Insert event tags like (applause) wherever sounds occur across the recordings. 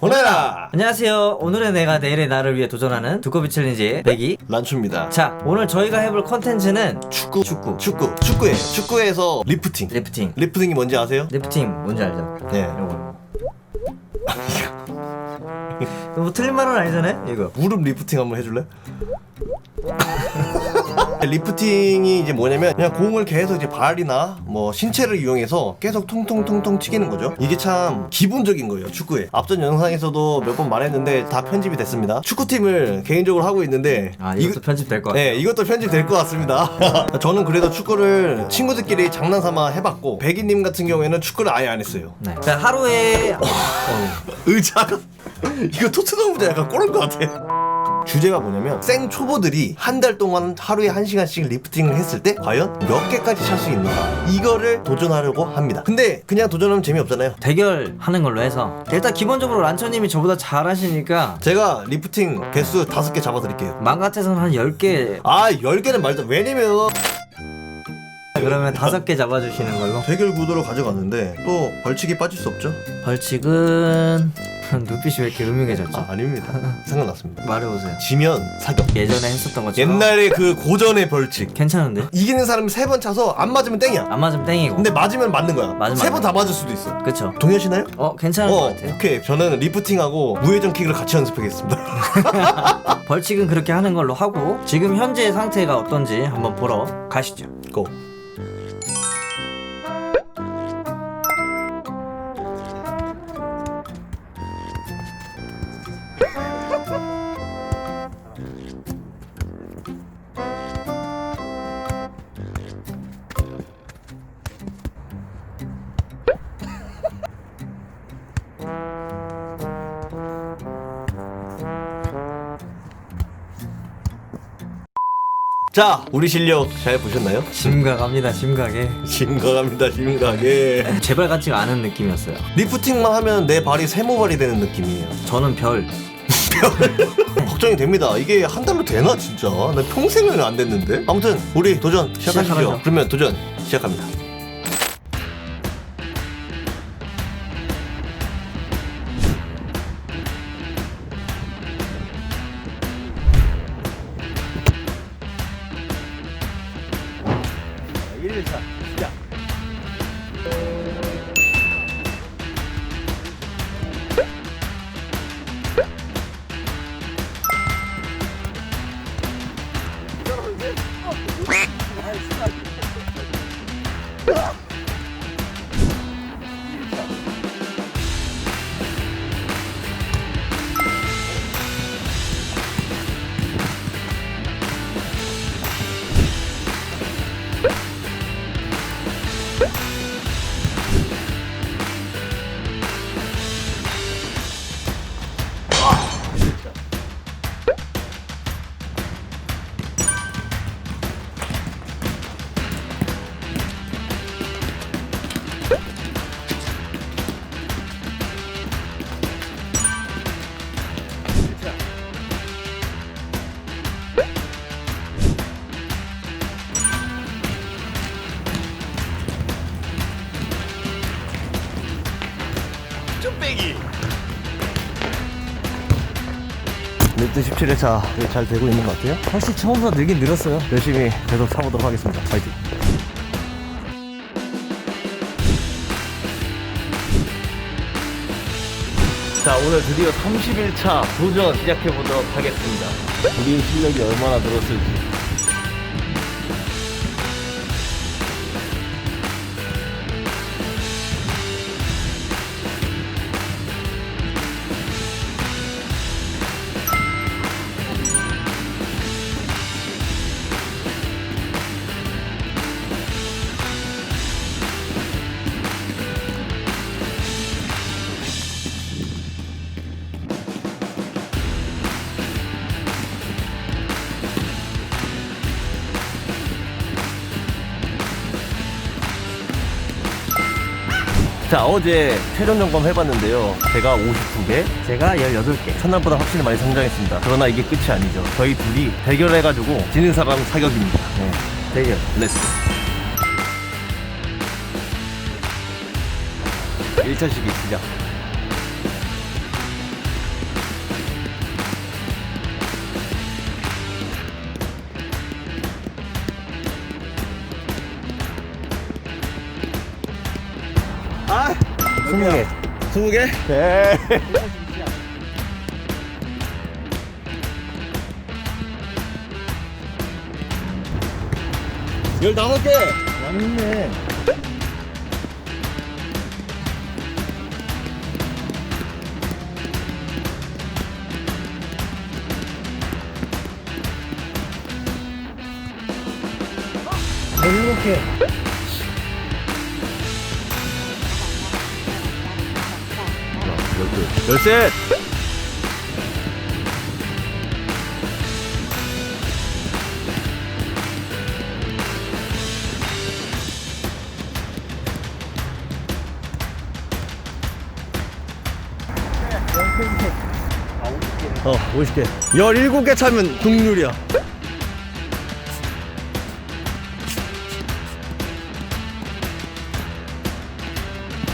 보내라 안녕하세요. 오늘의 내가 내일의 나를 위해 도전하는 두꺼비 챌린지의 백이. 란추입니다 자, 오늘 저희가 해볼 컨텐츠는 축구 축구. 축구 축구에 축구에서 리프팅 리프팅. 리프팅이 뭔지 아세요? 리프팅 뭔지 알죠? 네 이거. (laughs) 이거 뭐 틀린 말은 아니잖아요? 이거. 무릎 리프팅 한번 해줄래? 리프팅이 이제 뭐냐면 그냥 공을 계속 이제 발이나 뭐 신체를 이용해서 계속 퉁퉁퉁퉁 튀기는 거죠. 이게 참 기본적인 거예요 축구에. 앞전 영상에서도 몇 번 말했는데 다 편집이 됐습니다. 축구팀을 개인적으로 하고 있는데 아, 이것도 편집될 것 같아. 네, 이것도 편집될 것 같습니다. (laughs) 저는 그래도 축구를 친구들끼리 장난삼아 해봤고 백이님 같은 경우에는 축구를 아예 안 했어요. 네. 자, 하루에 의자가 (laughs) 이거 토트넘 의자 약간 꼬른 것 같아. 주제가 뭐냐면 생 초보들이 한 달 동안 하루에 한 시간씩 리프팅을 했을 때 과연 몇 개까지 찰 수 있는가 이거를 도전하려고 합니다. 근데 그냥 도전하면 재미없잖아요. 대결하는 걸로 해서 일단 기본적으로 란처님이 저보다 잘하시니까 제가 리프팅 개수 다섯 개 잡아드릴게요. 맘 같아서는 한 10개 아, 10개는 말도 왜냐면 그러면 다섯 개 잡아주시는 걸로 대결 구도로 가져갔는데 또 벌칙이 빠질 수 없죠? 벌칙은 (laughs) 눈빛이 왜 이렇게 음흉해졌지? 아, 아닙니다. 생각났습니다. 말해보세요 지면 사격. 예전에 했었던 것처럼 옛날에 그 고전의 벌칙. 괜찮은데? 이기는 사람이 세 번 차서 안 맞으면 땡이야. 안 맞으면 땡이고 근데 맞으면 맞는 거야. 맞으면 세 번 맞는 다 맞을 수도 있어. 그쵸 동의하시나요? 어 괜찮은 것 어, 같아요 오케이. 저는 리프팅하고 무회전 킥을 같이 연습하겠습니다. (laughs) (laughs) 벌칙은 그렇게 하는 걸로 하고 지금 현재 상태가 어떤지 한번 보러 가시죠 고. 자, 우리 실력 잘 보셨나요? 심각합니다 심각해 심각합니다, 심각해. 제발 같지가 않은 느낌이었어요 리프팅만 하면 내 발이 세모발이 되는 느낌이에요. 저는 별 (laughs) 걱정이 됩니다. 이게 한 달로 되나 진짜? 나 평생은 안 됐는데. 아무튼 우리 도전 시작하시죠. 시작하죠. 그러면 도전 시작합니다. 这一是 일차 시작. 맵드 17회차 잘 되고 있는 것 같아요. 확실히 처음보다 늘긴 늘었어요 열심히 계속 차보도록 하겠습니다. 파이팅. 자, 오늘 드디어 31차 도전 시작해 보도록 하겠습니다. 우리 실력이 얼마나 늘었을지. 자, 어제 최종 점검 해봤는데요. 제가 52개, 제가 18개 첫날보다 확실히 많이 성장했습니다. 그러나 이게 끝이 아니죠. 저희 둘이 대결해가지고 지는 사람 사격입니다. 네. 대결 렛츠고. 1차 시기 시작. 20개. 20개? 네. (laughs) 열다섯 개. 맞네. 열일곱 열셋. 어, 50개. 17개 차면 국룰이야.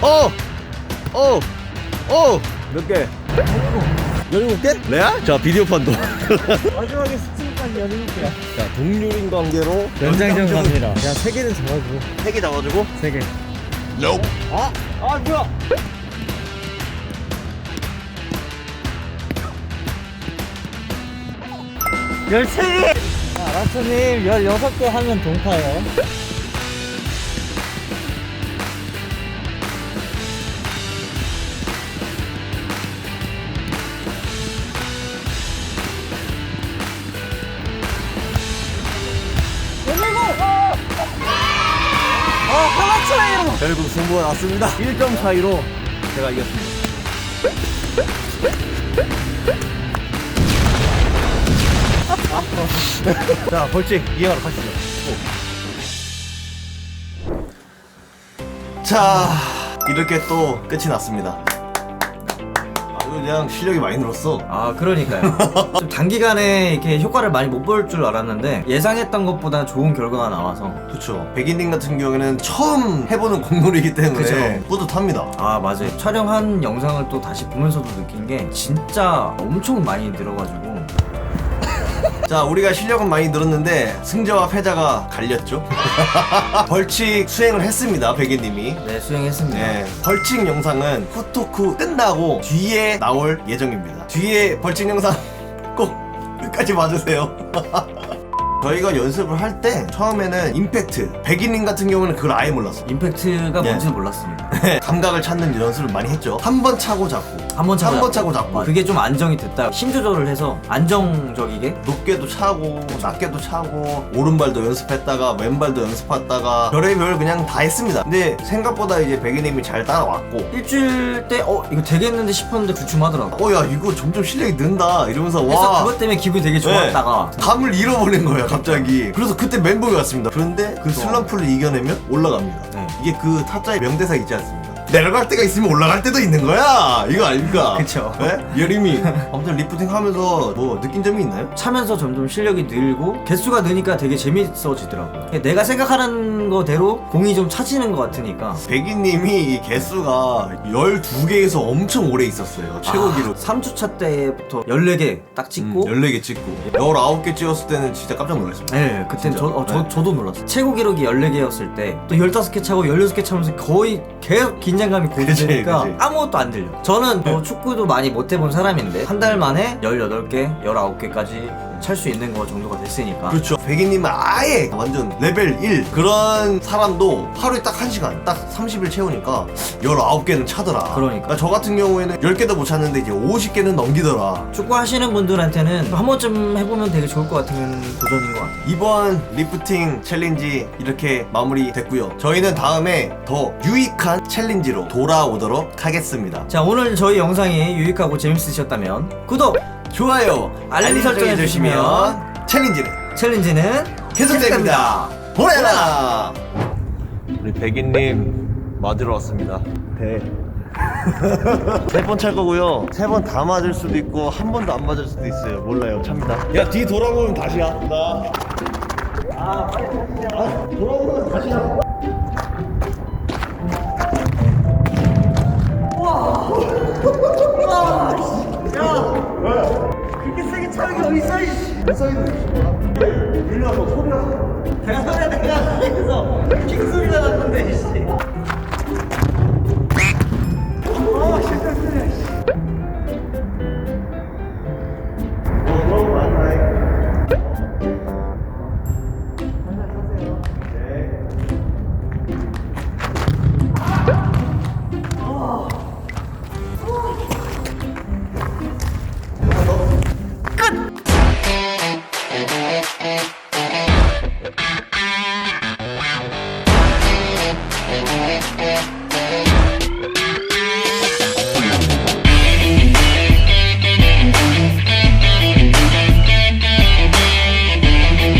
어! 어! 어! 몇 개? 17개? 레아? 자, 비디오판도. 마지막에 스팀까지 열일곱 개야. 자, 동률인 관계로 연장전 갑니다. 야, 세 개는 잡아줘. 3개 잡아주고. 세 개. 아, 아 뭐야? 열세 개. 아, 라스님 열여섯 개 하면 동타요. 결국 승부가 났습니다. 1점 차이로 제가 이겼습니다. 자, 벌칙 이행하러 가시죠. 자, 이렇게 또 끝이 났습니다. 그냥 실력이 많이 늘었어. 아 그러니까요 (laughs) 좀 단기간에 이렇게 효과를 많이 못 볼 줄 알았는데 예상했던 것보다 좋은 결과가 나와서 그렇죠. 백인님 같은 경우에는 처음 해보는 공놀이기 때문에 그쵸. 뿌듯합니다. 아 맞아요 촬영한 영상을 또 다시 보면서도 느낀 게 진짜 엄청 많이 늘어가지고 자, 우리가 실력은 많이 늘었는데 승자와 패자가 갈렸죠. (laughs) 벌칙 수행을 했습니다, 백인님이. 네 수행했습니다 네, 벌칙 영상은 후토크 끝나고 뒤에 나올 예정입니다. 뒤에 벌칙 영상 (laughs) 꼭 끝까지 봐주세요. (laughs) 저희가 연습을 할 때 처음에는 임팩트, 백인님 같은 경우는 그걸 아예 몰랐어. 임팩트가 예. 뭔지도 몰랐습니다 감각을 찾는 연습을 많이 했죠. 한 번 차고 잡고, 한 번 차고 한 번 차고 잡고, 그게 좀 안정이 됐다. 힘 조절을 해서 안정적이게. 높게도 차고, 낮게도 차고, 오른발도 연습했다가 왼발도 연습했다가 별의별 그냥 다 했습니다. 근데 생각보다 이제 백인님이 잘 따라왔고, 일주일 때 어 이거 되겠는데 싶었는데 주춤하더라고. 어 야 이거 점점 실력이 는다 이러면서 그래서 와 그것 때문에 기분이 되게 네. 좋았다가. 감을 잃어버린 거야 갑자기. 그래서 그때 멘붕이 왔습니다. 그런데 그 슬럼프를 이겨내면 올라갑니다. 네. 이게 그 타짜의 명대사 있지 않습니까 내려갈 때가 있으면 올라갈 때도 있는 거야 이거 아닙니까 그쵸. 네? 여림이 아무튼 리프팅 하면서 뭐 느낀 점이 있나요? 차면서 점점 실력이 늘고 개수가 느니까 되게 재밌어지더라고. 내가 생각하는 거대로 공이 좀 차지는 것 같으니까. 백이님이 이 개수가 12개에서 엄청 오래 있었어요 최고 기록 3주차 때부터 14개 딱 찍고. 음, 14개 찍고 19개 찍었을 때는 진짜 깜짝 놀랐습니다 네, 그땐 저, 어, 저, 네. 저도 놀랐어요. 최고 기록이 14개였을 때, 또 15개 차고 16개 차면서 거의 계속 긴 장감이 고조되니까 그치, 그치. 아무것도 안 들려. 저는 뭐 축구도 많이 못 해본 사람인데, 한 달 만에 18개, 19개까지 찰 수 있는 거 정도가 됐으니까. 그렇죠. 백이님은 아예 완전 레벨 1 그런 사람도 하루에 딱 1시간 딱 30일 채우니까 19개는 차더라. 그러니까. 저 같은 경우에는 10개도 못 찼는데 이제 50개는 넘기더라. 축구 하시는 분들한테는 한 번쯤 해보면 되게 좋을 것 같은 도전인 것 같아요. 이번 리프팅 챌린지 이렇게 마무리 됐고요. 저희는 다음에 더 유익한 챌린지로 돌아오도록 하겠습니다. 자 오늘 저희 영상이 유익하고 재밌으셨다면 구독 좋아요, 알림 설정 해 주시면 챌린지는 챌린지는 계속됩니다. 보내라. 우리 백인님 맞으러 왔습니다. 대. (laughs) 세번 찰 거고요. 세 번 다 맞을 수도 있고 한 번도 안 맞을 수도 있어요. 몰라요. 찹니다. 야 뒤 돌아보면 다시야. 나. 아, 돌아보면 다시야. 있어 이씨 써있네 물려서 소리가 내가 소리가 내가 해서 킥 소리가 났는데